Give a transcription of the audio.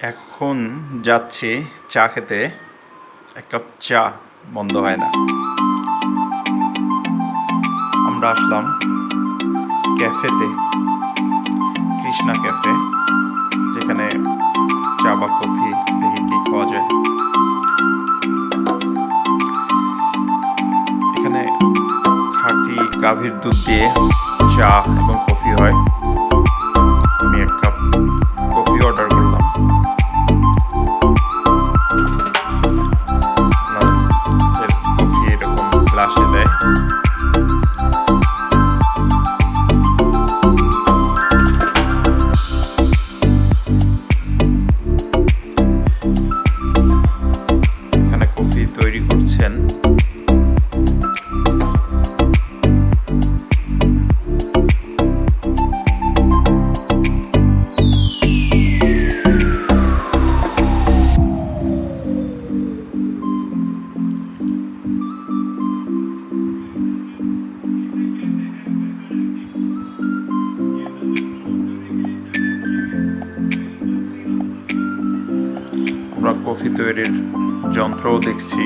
এখন যাচ্ছি চা খেতে। এক কাপ চা, বন্ধ হয় না। আমরা আসলাম ক্যাফেতে, কৃষ্ণা ক্যাফে, যেখানে চা বা কফি দেখি কি খাওয়া যায়। এখানে খাঁটি গাভীর দুধ দিয়ে চা এবং কফি হয়। আমরা কফি তৈরির যন্ত্রও দেখছি।